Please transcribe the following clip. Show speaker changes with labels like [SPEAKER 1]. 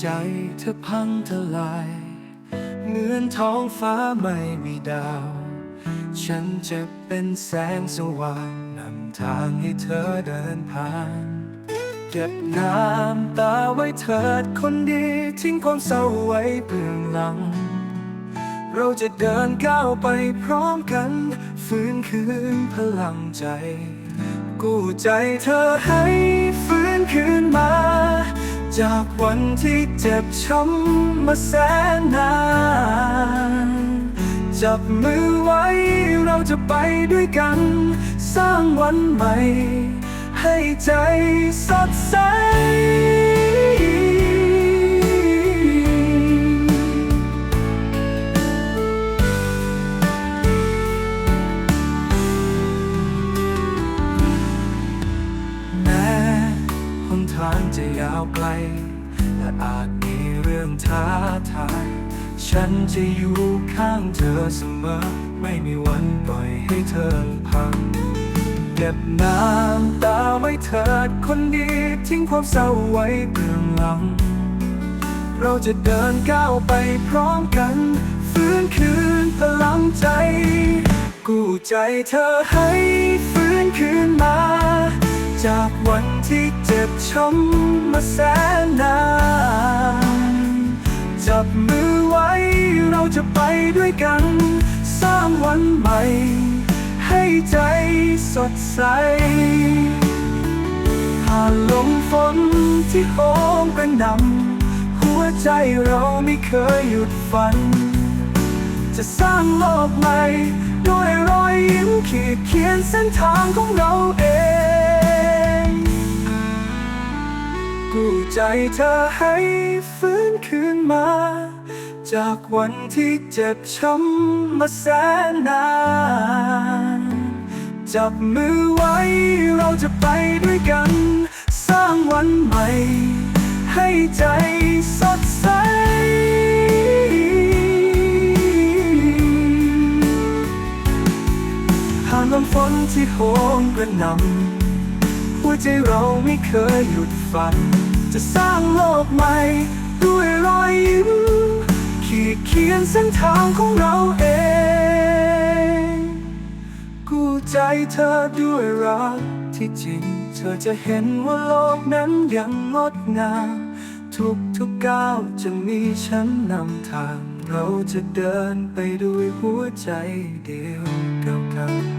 [SPEAKER 1] ใจเธอพังทลาย เหมือนท้องฟ้าไม่มีดาว ฉันจะเป็นแสงสว่างนำทางให้เธอเดินผ่านเก็บน้ำตาไว้เถิดคนดีทิ้งความเศร้าไว้เบื้องหลัง เราจะเดินก้าวไปพร้อมกัน ฟื้นคืนพลังใจ กู้ใจเธอให้ฟื้นคืนมา จากวันที่เจ็บช้ำมาแสนนาน จับมือไว้เราจะไปด้วยกัน สร้างวันใหม่ ให้ใจสดใสางจะยาวไกล และอาจมีเรื่องท้าทาย ฉันจะอยู่ข้างเธอเสมอ ไม่มีวันปล่อยให้เธอพังเก็บน้ำตาไว้เถิดคนดีทิ้งความเศร้าไว้เบื้องหลัง เราจะเดินก้าวไปพร้อมกันฟื้นคืนพลังใจ กู้ใจเธอให้ฟื้นคืนมา จากวันที่เจ็บช้ำมาแสนนาน จับมือไว้เราจะไปด้วยกัน สร้างวันใหม่ ให้ใจสดใสผ่านลมฝนที่โหมกระหนำหัวใจเราไม่เคยหยุดฝัน จะสร้างโลกใหม่ ด้วยรอยยิ้มขีดเขียนเส้นทางของเราเอง กู้ใจเธอให้ฟื้นคืนมา จากวันที่เจ็บช้ำมาแสนนาน จับมือไว้เราจะไปด้วยกัน สร้างวันใหม่ ให้ใจสดใสผ่านลมฝนที่โหมกระหนำ หัวใจเราไม่เคยหยุดฝัน จะสร้างโลกใหม่ ด้วยรอยยิ้ม ขีดเขียนเส้นทางของเราเอง กู้ใจเธอด้วยรักที่จริง เธอจะเห็นว่าโลกนั้นยังงดงามทุกทุกก้าวจะมีฉันนำทาง เราจะเดินไปด้วยหัวใจเดียวกัน